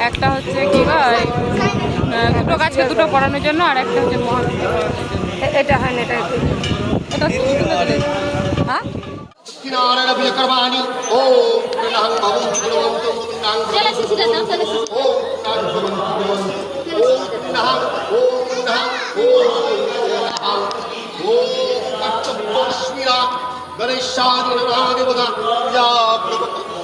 একটা হচ্ছে কি হয় আহ, দুটো গাছকে দুটো পড়ানোর জন্য আর একটা হচ্ছে মহাবিদ্যা পড়ানোর জন্য এ- এটা হয় না এটা একটু। এটা শুনতে পেলে হ্যাঁ नारायण विकर्माणि ॐ नमः भवं भगवन्तो नां गणेशादिनरादिवदा या नारायण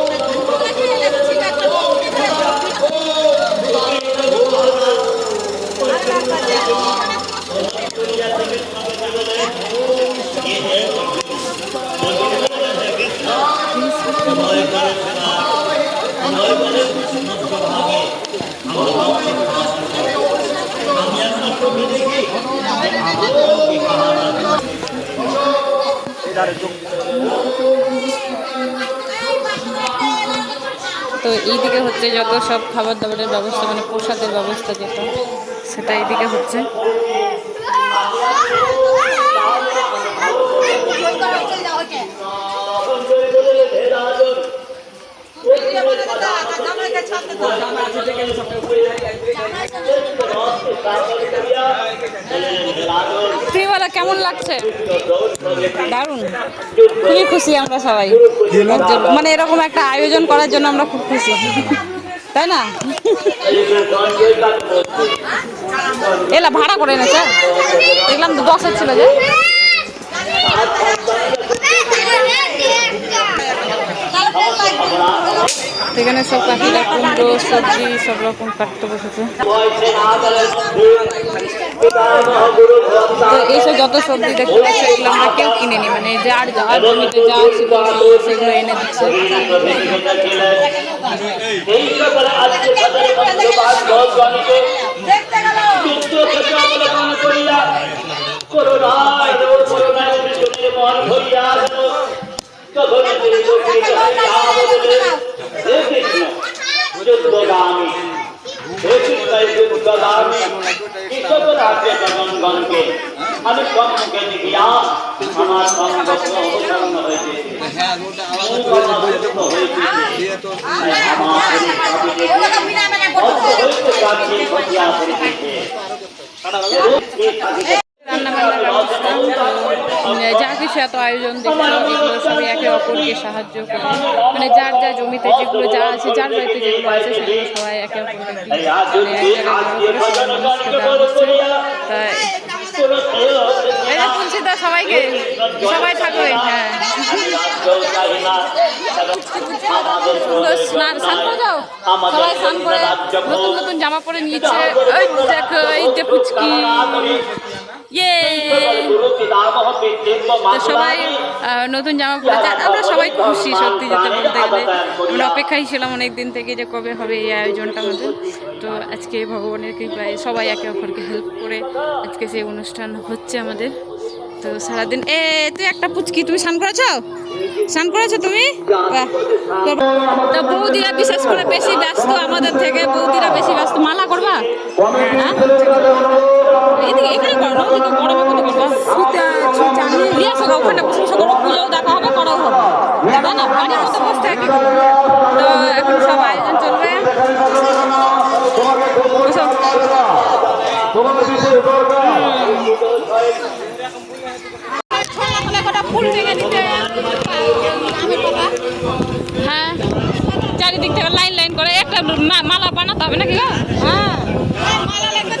তো এইদিকে হচ্ছে যত সব খাবার দাবারের ব্যবস্থা মানে প্রসাদের ব্যবস্থা যেটা, সেটা এইদিকে হচ্ছে। তুমি বলো কেমন লাগছে? দারুণ। খুবই খুশি আমরা সবাই। মানে এরকম একটা আয়োজন করার জন্য আমরা খুব খুশি। তাই না? এলা, ভাড়া করে এনেছে? দেখলাম তো দশের ছিল যে। সেখানে সব কাকিরা কুমড়ো সবজি, সব রকম কাটতে বসেছে। তো এইসব যত সবজি দেখতে পাচ্ছি, এগুলো আমরা কেউ কিনে নি মানে যার যার জমিতে যা সেগুলো এনে দিচ্ছে। বিষ্ণুর মন ভরিয়া দেব তখন তিনি উপকৃত হয়ে আমাদের হে কৃষ্ণ যুদ্ধগামী হে কৃষ্ণ যুদ্ধগামী এই সকল আজকে জগনগণকে আমি সম্মুখে দেখিয়া আমার সঙ্গ অবসন্ন হয়েছে রান্নাবান্নার ব্যবস্থা। যা কিছু এত আয়োজন দেখলাম এগুলো সবই একে অপরকে সাহায্য করে। মানে যার যা জমিতে যেগুলো যা আছে যার বাড়িতে যেগুলো আছে সেগুলো সবাই একে অপরকে মানে এক জায়গায় তুলসী দা সবাইকে সবাই থাকবে হ্যাঁ। স্নান স্নান করে যাও। সবাই স্নান করে নতুন নতুন জামা পরে নিয়েছে ওই দেখো এই যে পুচকি। ইয়ে সবাই নতুন জামা আর আমরা সবাই খুশি, সত্যি যেতে বলতে গেলে। আমরা অপেক্ষায় ছিলাম অনেক দিন থেকে যে কবে হবে এই আয়োজনটা আমাদের। তো আজকে ভগবানের কৃপায় সবাই একে অপরকে হেল্প করে আজকে সেই অনুষ্ঠান হচ্ছে আমাদের। তো সারাদিন এ, তুই একটা পুচকি, তুমি স্নান করেছ? স্নান করেছ তুমি। তো বৌদিরা বিশেষ করে বেশি ব্যস্ত আমাদের থেকে। বৌদিরা বেশি ব্যস্ত। মালা করবা? হ্যাঁ? এদিকে এখানে করো না ওদিকে বড় মতো করবা নিয়ে আসো ওখানে বসে বসে করো পুজোও দেখা হবে করাও হবে তাই না বসতে আর তো এখন সব আয়োজন চলবে। হ্যাঁ। চারিদিক থেকে লাইন লাইন করে। একটা মা- মালা বানাতে হবে নাকি গো? হ্যাঁ। তিনটে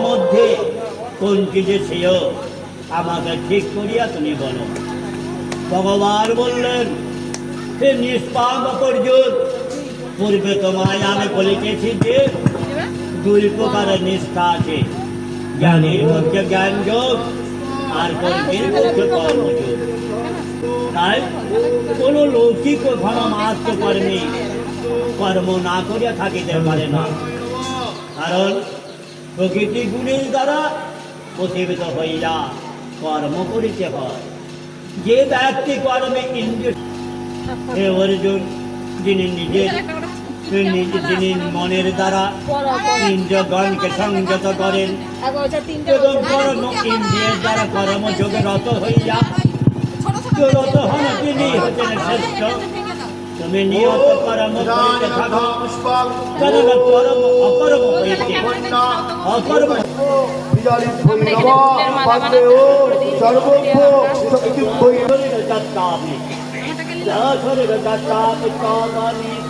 মধ্যে ছিল আমাকে ঠিক করিয়া তুমি বলো ভগবান বললেন হে নিষ্পাপ অপর্যুত পূর্বে তোমায় আমি বলিতেছি যে দুই প্রকারের নিষ্ঠা আছে জ্ঞানের মধ্যে জ্ঞান যোগ কর্মের মধ্যে কর্মযোগ তাই কোন লৌকিক ঘন মাত্র কর্মে কর্ম না করিয়া থাকিতে পারে না। কারণ প্রকৃতি গুণের দ্বারা প্রতিবিত হইয়া কর্ম করিতে হয়। যে ব্যক্তি কর্মে ইন্দ্রিয় হে অর্জুন, যিনি নিজের যিনি মনের দ্বারা ইন্দ্রগণকে সংযত করেন এবং কর্ম ইন্দ্রিয়ের দ্বারা কর্মযোগে রত হইয়া রত হন তিনি হচ্ছেন শ্রেষ্ঠ তুমি নিয়ত কর্ম করিতে থাকো কেননা কর্ম অকর্ম হইতে অকর্ম সর্বভূ শক্তি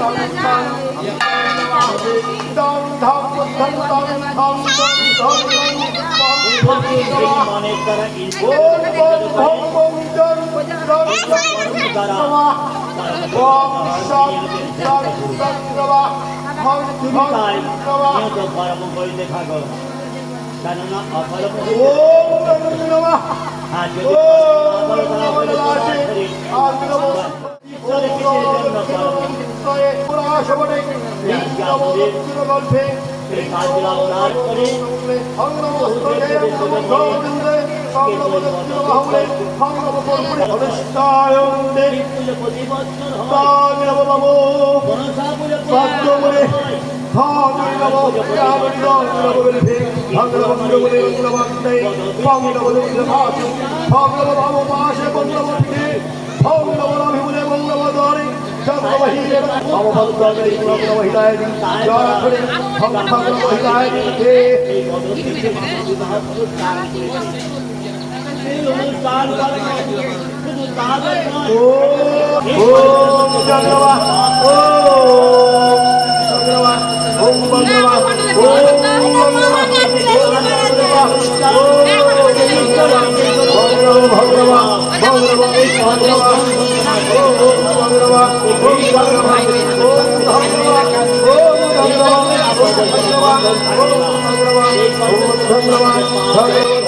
অন্নস্ত ও পং ফং পং ফং ফং কনিষ্ঠ ফং ফং ও রাজং দশন্তি রাজং কর্মভাবরাহ কাম ও মোগ কর্ম কজিরুতি নিজস্তাৎ মদপি রেবসা ফং ফং ফং ফং উ আই ফং ফং ফং ফং দং ধং ধং ধং ধং ধং ধং ধং মনের দ্বারা ও বং ভং বং জং জং জং দ্বারা ওম সং সং সং নমঃ হং তুমি হং তাই নমঃ নিয়ত কর্ম করিতে থাকো কেননা শরীর আজ গল্পে এই কাজগুলো অবদান করে ভগবান নবগলি নমস্তে ভং নবগলি নমাসি ভং নব ভাব পাশে বন্দবন্তি ভং নব নভিমুলে বন্দবদরি জগবহিরে ভব বন্দবরি নব নবহিতায় জয় করে ভং ভং নবহিতায় হে এই পদ্ধতিতে বিবাহ অনুষ্ঠান এই অনুষ্ঠান করেন শুধু তাদের নয় ও ওম জগবা ও জগবা ওম বন্দবা ওম বন্দবা ভগবান ভগবান ভগবান এই ভগবান ওম ভগবান ওম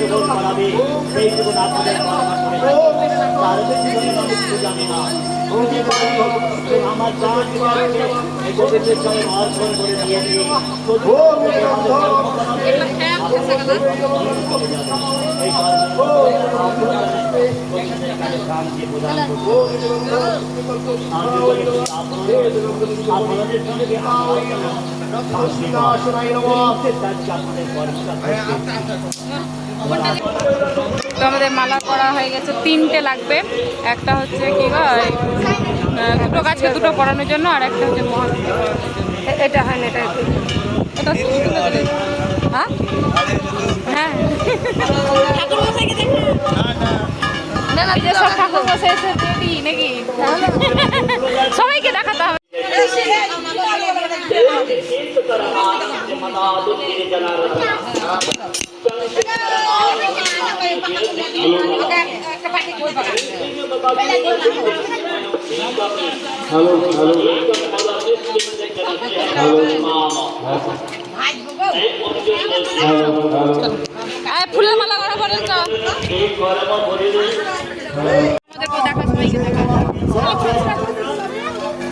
জীবন করাবে সেই জীবন আপনাদের আপনাদের সঙ্গে তো আমাদের মালা করা হয়ে গেছে তিনটে লাগবে। একটা হচ্ছে কি হয় দুটো গাছকে দুটো পড়ানোর জন্য আর একটা হচ্ছে এটা হয় না এটা এটা হ্যাঁ? হ্যাঁ। না না যেসব ঠাকুর বসে এসে নাকি? সবাইকে দেখাতে হবে। আয়, ফুলের মালা করা বলেন তো আমাদেরকেও দেখা সবাইকে দেখা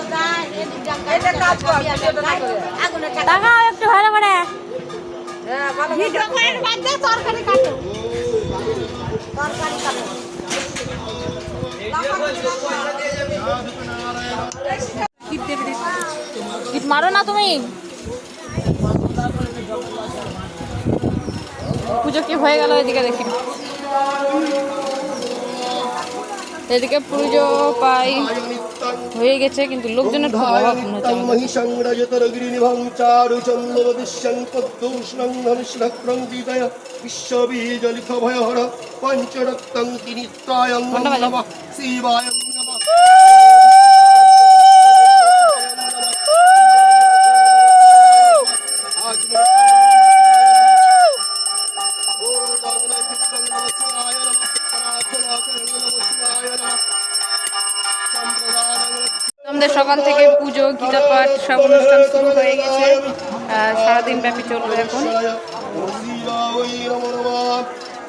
হস্ত এটা কাজ কর ভিডিওটা না করে। টাকা একটু ভালো করে। হ্যাঁ ভালো ভিডিও করে বাদ দে তরকারি কাটো। তরকারি কাটো। গীত মারো না তুমি। পুজো কি হয়ে গেল এদিকে দেখি। এদিকে পুজো পাই। হয়ে গেছে কিন্তু লোকজনের খুব অভাব হচ্ছে মহি সংরাজত রগিরিনিভং চারু চন্দ্রবদিশ্যং পদ্মুষ্ণং ধনুষ্ণক্রং দিদয় বিশ্ববীজলিত ভয়হর পঞ্চরক্তং সকাল থেকে পুজো গীতা পাঠ সব অনুষ্ঠান শুরু হয়ে গেছে। সারাদিন ব্যাপী চলবে এখন।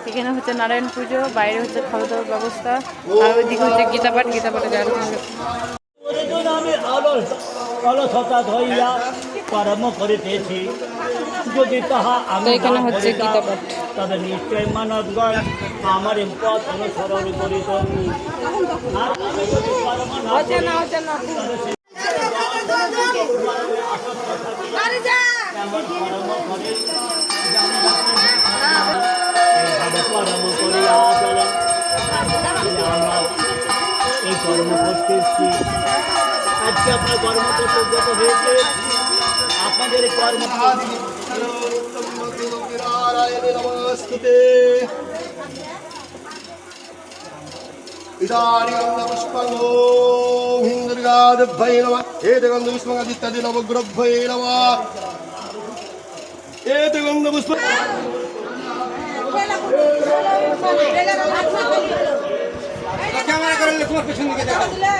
এখানে হচ্ছে নারায়ণ পুজো, বাইরে হচ্ছে খাওয়া দাওয়ার ব্যবস্থা, আর ওইদিকে হচ্ছে গীতা পাঠ গীতা পাঠে যাওয়ার অলসতা ধইয়া কর্ম করিতেছি। যদি তাহা আমি হচ্ছে তবে নিশ্চয় মানবগণ আমার পথ অনুসরণ করিত আর আমি যদি কর্ম না করি, কর্ম করতেছি। আজকে আপনার কর্মপত্র উদ্গত হয়েছে আপনাদের কর্মস্তুতে পুষ্পাঙ্গিন্দুর্গাদভ্যৈ নম এতগন্ধ পুষ্পাঙ্গাদিত্যাদি নবগ্রভ্যৈ নম এতগন্ধ পুষ্প ক্যামেরা করে তোমার পেছন দিকে দেখা। না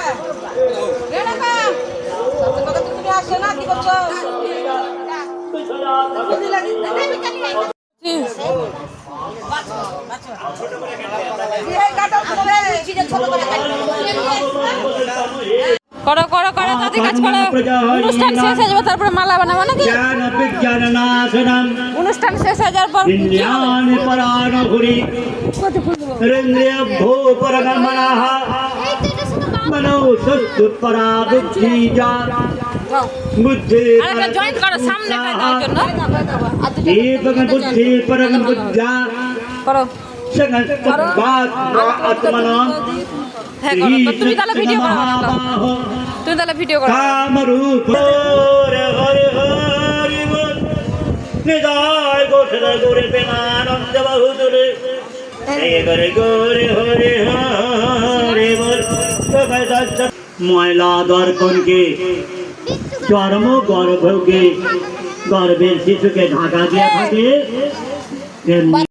করো করো করো তাদের কাজ করো। অনুষ্ঠান শেষ হয়ে যাবে তারপরে মালা বানাবো নাকি? জ্ঞান বিজ্ঞান নাশনম অনুষ্ঠান শেষ যাওয়ার পর বুদ্ধি পরম বুদ্ধা করো হ্যাঁ তুমি তাহলে ভিডিও করো তুমি তাহলে ভিডিও করো কামরূপ হরে হরে হরি বল হৃদয় গোঠরে গোরে প্রেমানন্দ বহুদূরে। হে গোরে হরে হরে বল। ময়লা দর্পণকে চর্ম গর্ভকে গর্ভের শিশুকে ঢাকা দিয়ে থাকে। তেমনি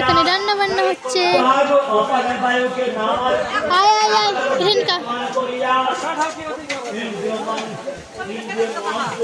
এখানে রান্না বান্না হচ্ছে অপারে বায়ুকে নাম আয় আয় আয় রেনকা তো এখানে রান্না হচ্ছে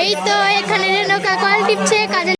এই তো এখানে রেণুকা কল টিপছে কাজে